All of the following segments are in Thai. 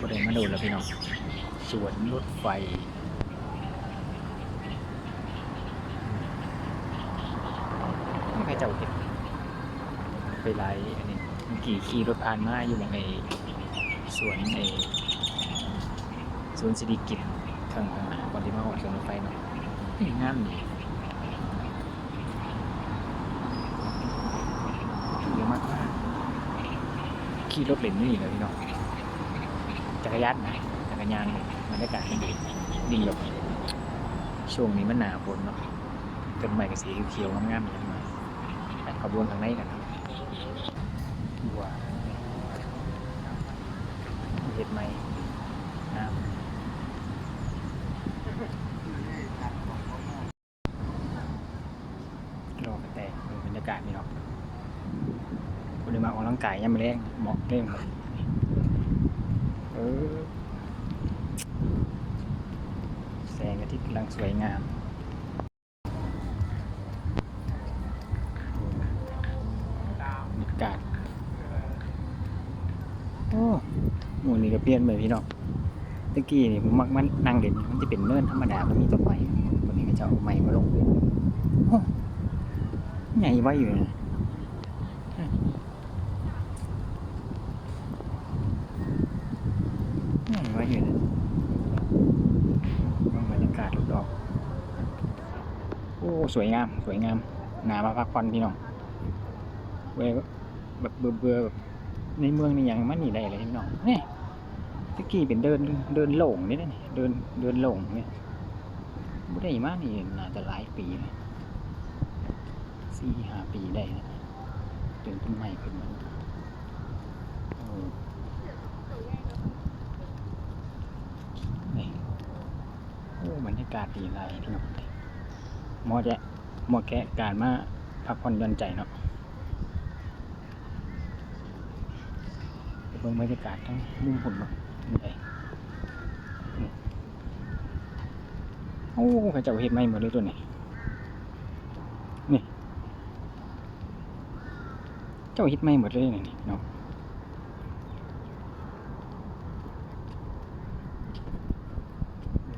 ก็ได้มาดูแล้วพี่น้องสวนรถไฟไม่ใครเจ้าเห็นไปไล่อันนี้เมื่อกี้ขี่รถผ่านมาอยู่ในสวนในสวนสิริกิตข้างๆก่อนที่มาออกสวนรถไฟเนาะงามดีเยอะมากมากขี่รถเล่นนี่เลยพี่น้อง กรยานนะจักรยานเลยบรรยากาศมันดีดีแบบช่วงนี้มันหนาฝนเนาะต้นไม้กับสีเขียวงามๆอย่างนี้ไปขบวนทางในกันครับว้าวเห็ดไหมน้ำรอกระแตดูบรรยากาศนี่เนาะคนที่มาออกกำลังกายยังไม่แรงเหมาะเร่ง แสงอาทิตย์กำลังสวยงามบรรยากาศโอ้หมู่นี้ก็เปลี่ยนไปพี่น้องตะกี้นี่ผมมักมันนั่งเด่นมันจะเป็นเนินธรรมดามันมีต้นไม้วันนี้ก็จะเอาไม้มาลงโอ้ใหญ่ไว้อยู่นะใหญ่ไว้อยู่นะมองบรรยากาศรอบๆโอ้ สวยงาม สวยงามนามาพักผ่อนพี่น้องเว้ยแบบเบื่อเบื่อในเมืองนี่ยังมันนี่ได้เลยพี่น้องเนี่ตะกี้เป็นเดินเดินหลงนี่นะนี่เดินเดินหลงเนี่ยไม่ได้มานี่น่าจะหลายปีนะสี่ห้าปีได้นะเดินต้นไม้ขึ้นมาโอ้นี่โอ้บรรยากาศดีหลายพี่น้อง หมอจะหมอแกะการมาพักผ่อนหย่อนใจเนาะเบิ่งบรรยากาศทั้งมุมผลมานี่ไงนี่โอ้เขาเจ้าเฮ็ดใหม่หมดเลยตัวนี้นี่ เจ้าเฮ็ดใหม่หมดเลยนี่เนาะ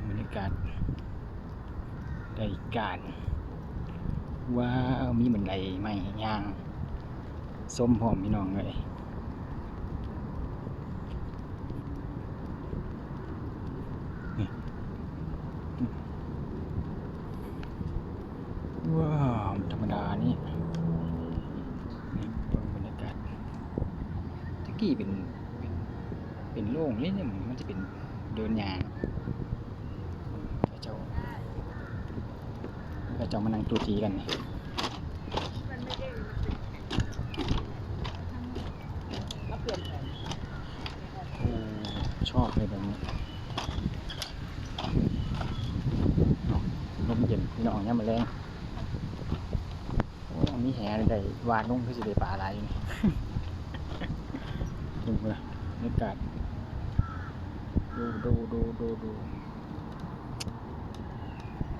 บรรยากาศ ได้การว้าวมีบันไดไม้ย่างส้มหอมพี่น้องเลยว้าวธรรมดานี่นี่บรรยากาศตะกี้เป็นเป็นเป็นโล่งเลยเนี่ยมันจะเป็นเดินยางพระเจ้า พระจ้ามานั่งตัวจีกันชอบเลยแบบนี้ลมเย็นพี่น้องเนี่ยมาแรงโอ้มีแหได้วานลงคือสิได้ปลาอะไรอยู่นี่ดูเลยบรรยากาศดูดูดูดูดู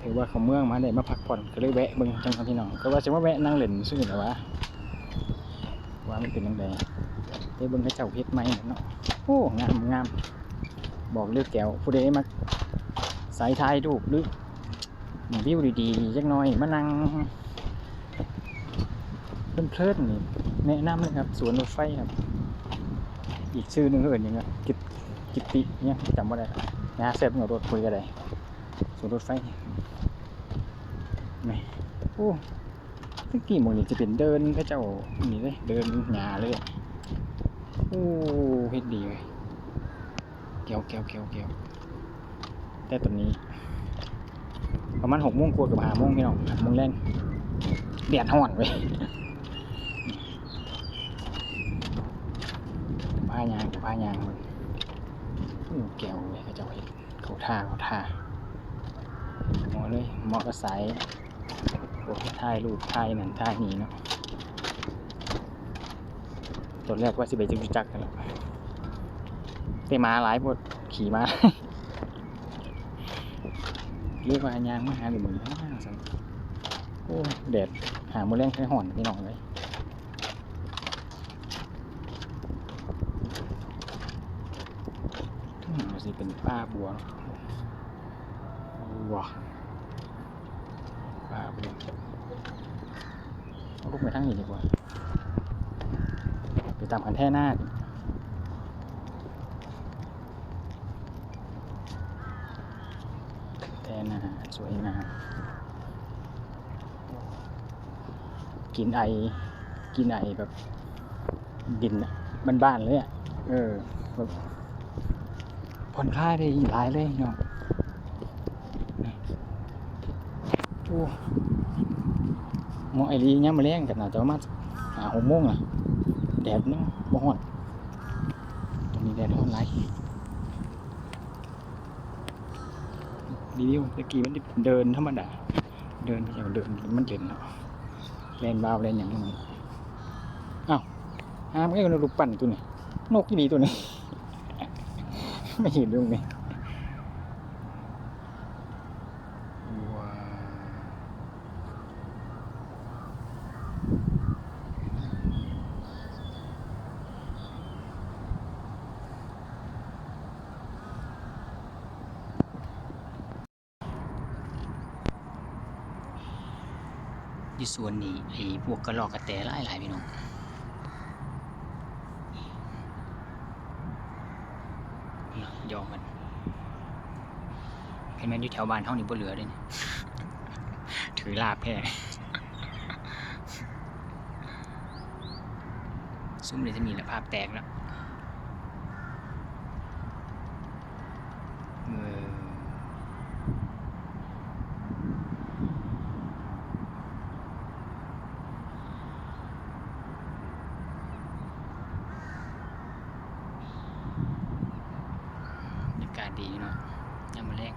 ถือว่าเขาเมืองมาได้มาพักผ่อนก็เลยแวะเบิ่งจังครับพี่น้องก็ว่าจะมาแวะนั่งเล่นซื่อแต่ว่าว่ามันเป็นยังไงไปเบิ่งเขาเจ้าเพชรไหมเนาะโอ้งามงามบอกเลือกแก้วผู้ใดมาสายทายรูปหรือวิวดีๆจักน่อยมานั่งเพลินๆนี่แนะนำเลยครับสวนรถไฟครับ อีกชื่อหนึงเอื่นยังไงกิตกิตติเนี่ยจำว่าได้นะเซฟกับรถคุยกันเลยสวนรถไฟ นี่โอ้ตะกี้หมงนี่จะเป็นเดินพระเจ้านี่เลยเดินหยาเลยโอ้เฮ็ดดีเลยเกี่ยวเกี่ยวเกี่ยวเกี่ยวแต่ตอนนี้ ประมาณหกโมงกว่ากับห้าโมงพี่น้องหกโมงแรงเดียดห่อนเว้ยผ้ายางผ้ายางมันอู้แก้วเลยเขาเจะเห็นเขาท่าเขาท่าหมอเลยหมอกระสาย โอ้ถ่ายรูปถ่ายนั่นถ่ายนี่เนาะตอนแรกว่าสิไปจึงจักกันแล้วแต่มาหลายบทขี่มาเรียกว่ายางมาหาหรือมึงสันโอ้แดดหาโมอแรงใช้ห่อนพี่น้องเลยบสิเป็นป้าบัวว้าบัวเอา ลูกไปทางนี้ดีกว่า ไปตามคันแท่หน้าดแท่หน้าสวยงามกินไอ กินไอแบบดินบ้านๆเลยอะ เออแบบผ่อนคลายได้หลายเลยเนาะโอ้ มอไอรีเนี่ยามมาแรงกันนะจะมาหาหกโมงอะแดดเนาะบ่ฮ้อนตรงนี้แดดร้อนไรรีวิวตะกี้มันเดินธรรมดา เดินอย่างเดินมันเด่นเนาะแลนบาวแลนอย่างนี้อ้าวอ้ามันก็ลูกปั่นตัวนี้นกที่ดีตัวนี้ ไม่เห็นตรงนี้ว้ อยู่ส่วนนี้ไอ้พวกกระรอกกระแตหลายหลายพี่น้องยอมกันเห็นมันอยู่แถวบ้านเท่านี้บ่เหลือเลยเนี่ยถือลาบแค่ซุ้มเลยจะมีล้วภาพแตกแล้วาศดีเนาะยามมาแรง